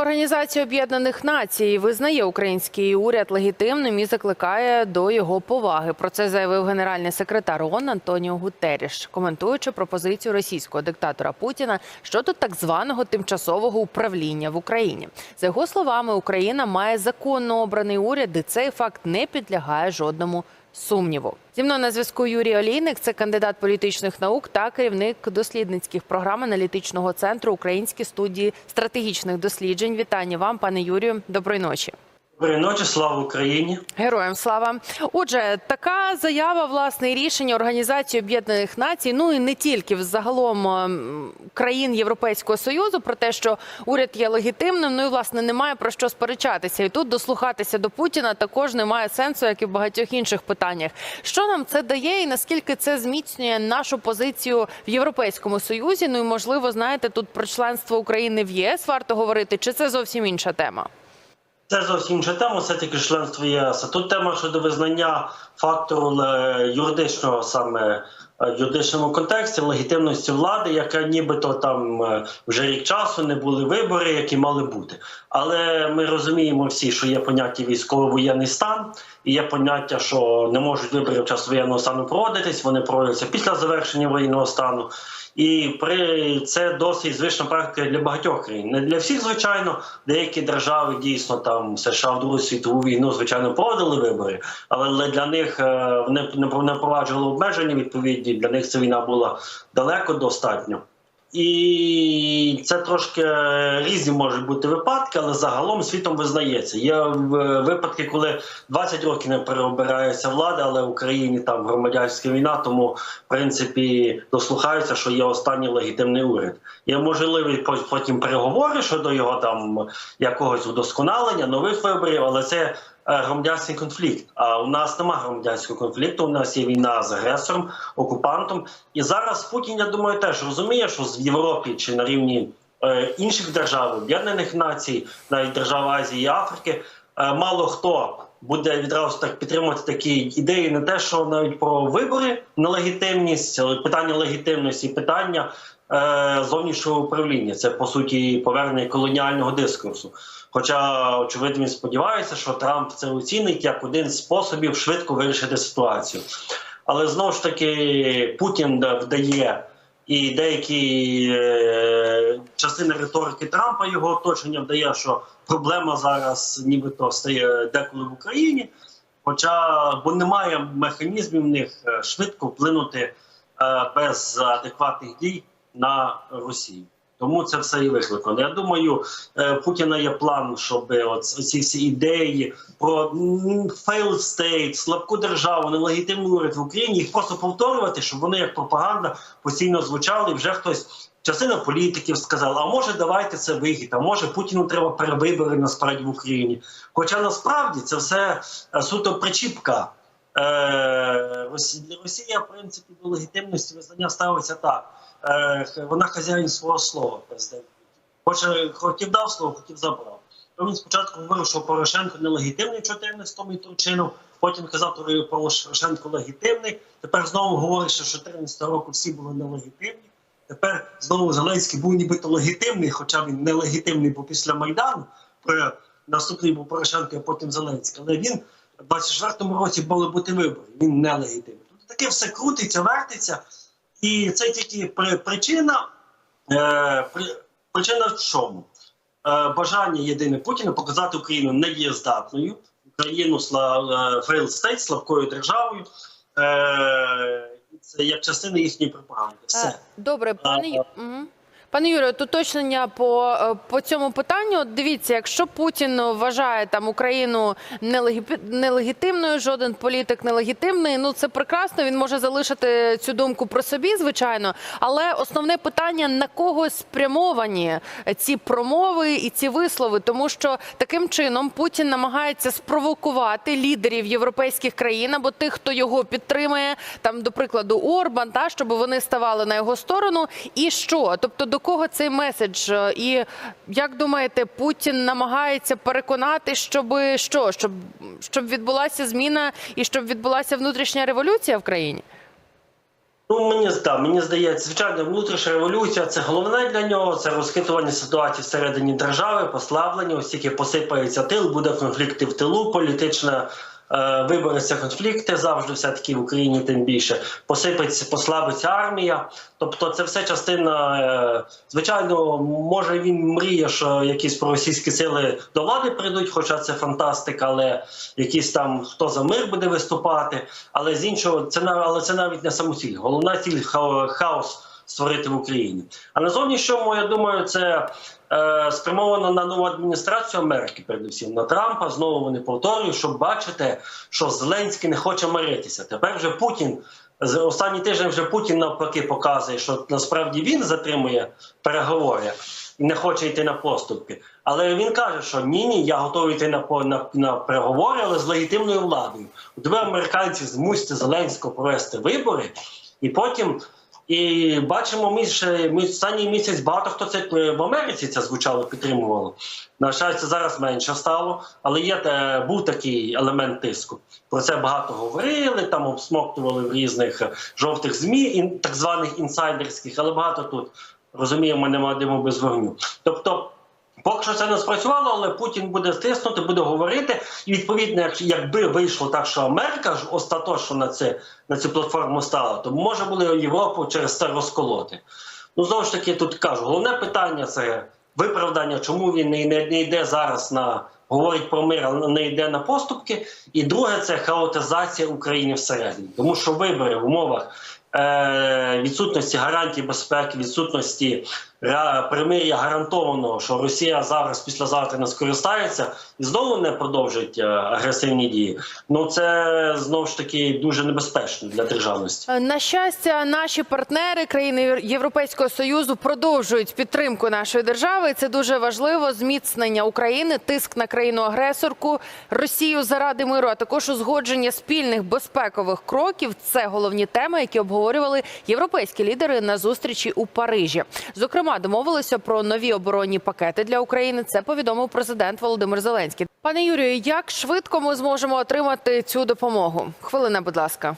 Організація Об'єднаних Націй визнає український уряд легітимним і закликає до його поваги. Про це заявив генеральний секретар ООН Антоніо Гутеріш, коментуючи пропозицію російського диктатора Путіна щодо так званого тимчасового управління в Україні. За його словами, Україна має законно обраний уряд, і цей факт не підлягає жодному сумніву. Зі мною на зв'язку Юрій Олійник, це кандидат політичних наук та керівник дослідницьких програм аналітичного центру Українські студії стратегічних досліджень. Вітання вам, пане Юрію. Доброї ночі. Доброї ночі, слава Україні. Героям слава. Отже, така заява, власне, рішення Організації Об'єднаних Націй, ну і не тільки взагалом ем, країн Європейського союзу, про те, що уряд є легітимним. Ну і власне немає про що сперечатися. І тут дослухатися до Путіна також немає сенсу, як і в багатьох інших питаннях. Що нам це дає, і наскільки це зміцнює нашу позицію в Європейському Союзі? Ну і можливо, знаєте, тут про членство України в ЄС варто говорити, чи це зовсім інша тема? Це зовсім інша тема, все таки членство ЄС. Тут тема щодо визнання фактору е, юридичного саме юридичному контексті легітимності влади, яка нібито там е, вже рік часу не були вибори, які мали бути. Але ми розуміємо всі, що є поняття військово-воєнний стан, і є поняття, що не можуть вибори в час воєнного стану проводитись. Вони проводяться після завершення воєнного стану. І при це досить звична практика для багатьох країн. Не для всіх, звичайно, деякі держави дійсно там США в Другу світову війну, звичайно, проводили вибори, але для них е, вони не впроваджували обмеження відповідні. Для них ця війна була далеко достатньо. І це трошки різні можуть бути випадки, але загалом світом визнається. Є випадки, коли 20 років не переобирається влада, але в Україні там громадянська війна, тому в принципі дослухаються, що є останній легітимний уряд. Є можливі потім переговори щодо його там якогось удосконалення, нових виборів, але це громадянський конфлікт. А у нас немає громадянського конфлікту. У нас є війна з агресором, окупантом. І зараз Путін, я думаю, теж розуміє, що в Європі чи на рівні е, інших держав, Об'єднаних Націй, навіть держав Азії і Африки, е, мало хто. Буде відразу так підтримувати такі ідеї, не те, що навіть про вибори на легітимність, питання легітимності, питання е, зовнішнього управління. Це по суті повернення колоніального дискурсу. Хоча, очевидно, він сподівається, що Трамп це оцінить як один з способів швидко вирішити ситуацію. Але знову ж таки Путін вдає і деякі е, частини риторики Трампа його оточення вдає, що проблема зараз нібито стає деколи в Україні. Хоча бо немає механізмів в них е, швидко вплинути е, без адекватних дій на Росію. Тому це все і викликано. Я думаю, е, Путіна є план, щоб от ці всі ідеї про failed state, слабку державу, нелегітимний уряд в Україні їх просто повторювати, щоб вони як пропаганда постійно звучали. І вже хтось частина політиків сказала: а може, давайте це вихід, а може Путіну треба перевибори насправді в Україні. Хоча насправді це все е, суто причіпка. Е, Росія, в принципі, до легітимності визнання ставиться так. Вона хазяїн свого слова, президент. Хоче хотів дав слово, хотів забрав. То він спочатку говорив, що Порошенко нелегітимний в 14-му і потім казав, що Порошенко легітимний. Тепер знову говорить, що 14 року всі були нелегітимні. Тепер знову Зеленський був нібито легітимний, хоча він нелегітимний, бо після Майдану наступний був Порошенко, а потім Зеленський. Але він в 24-му році мали бути вибори. Він нелегітимний. Тут таке все крутиться, вертиться. І це тільки причина. Е, причина в чому? Е, бажання єдине Путіна показати Україну недієздатною, Україну фейл стейт, слабкою державою. Е, це як частина їхньої пропаганди. Все. Добре, пане. Пане Юрію, уточнення по по цьому питанню. Дивіться, якщо Путін вважає там Україну нелегітимною, жоден політик нелегітимний. Ну це прекрасно. Він може залишити цю думку про собі, звичайно. Але основне питання на кого спрямовані ці промови і ці вислови, тому що таким чином Путін намагається спровокувати лідерів європейських країн або тих, хто його підтримує, там до прикладу Орбан, та щоб вони ставали на його сторону. І що, тобто до кого цей меседж? І як думаєте, Путін намагається переконати, щоб що? Щоб щоб відбулася зміна і щоб відбулася внутрішня революція в країні? Ну, мені да, мені здається, звичайно, внутрішня революція це головне для нього. Це розхитування ситуації всередині держави, послаблення, оскільки посипається тил, буде конфлікти в тилу, політична. Е, Виборються конфлікти завжди, все таки в Україні тим більше посипеться, послабиться армія. Тобто, це все частина. е, Звичайно, може він мріє, що якісь проросійські сили до влади прийдуть, хоча це фантастика, але якісь там хто за мир буде виступати. Але з іншого, це але це навіть не самоціль. Головна ціль хао- хаос створити в Україні. А на зовнішньому, я думаю, це е, спрямовано на нову адміністрацію Америки, передусім на Трампа. Знову вони повторюють, щоб бачити, що Зеленський не хоче миритися. Тепер вже Путін. з- Останній тиждень вже Путін навпаки показує, що насправді він затримує переговори і не хоче йти на поступки. Але він каже, що ні, ні, я готовий йти на на, на переговори, але з легітимною владою. Ви американці змусьте Зеленського провести вибори, і потім. І бачимо, ми ще ми останній місяць багато хто це е, в Америці це звучало, підтримувало. На щастя, зараз менше стало, але є був такий елемент тиску. Про це багато говорили, там обсмоктували в різних е, жовтих змі, так званих інсайдерських, але багато тут розуміємо, нема диму без вогню. Тобто. Поки що це не спрацювало, але Путін буде стиснути, буде говорити. І відповідно, якби вийшло так, що Америка ж остаточно на це на цю платформу стала, то може було Європу через це розколоти. Ну знову ж таки, тут кажу, головне питання це виправдання, чому він не, не, не йде зараз на говорить про мир, але не йде на поступки. І друге це хаотизація України всередині, тому що вибори в умовах. е, Відсутності гарантій безпеки, відсутності примир'я гарантованого, що Росія зараз післязавтра не скористається і знову не продовжить е, агресивні дії. Ну це знову ж таки дуже небезпечно для державності. Е, На щастя, наші партнери, країни Європейського союзу, продовжують підтримку нашої держави. Це дуже важливо. Зміцнення України, тиск на країну-агресорку, Росію заради миру, а також узгодження спільних безпекових кроків. Це головні теми, які обговорювали європейські лідери на зустрічі у Парижі. Зокрема, домовилися про нові оборонні пакети для України. Це повідомив президент Володимир Зеленський. Пане Юрію, як швидко ми зможемо отримати цю допомогу? Хвилина, будь ласка.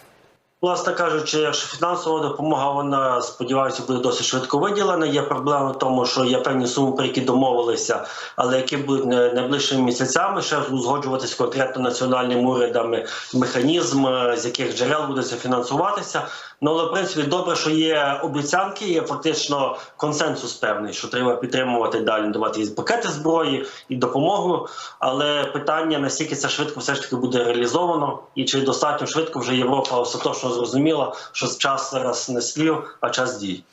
Власне кажучи, якщо фінансова допомога, вона сподіваюся, буде досить швидко виділена. Є проблема в тому, що є певні суми, про які домовилися, але які будуть найближчими місяцями ще узгоджуватися конкретно національними урядами механізм, е, з яких джерел буде це фінансуватися. Ну але в принципі добре, що є обіцянки, є фактично консенсус певний, що треба підтримувати далі, давати пакети зброї і допомогу. Але питання наскільки це швидко все ж таки буде реалізовано, і чи достатньо швидко вже Європа остаточно зрозуміла, що час зараз не слів, а час дій.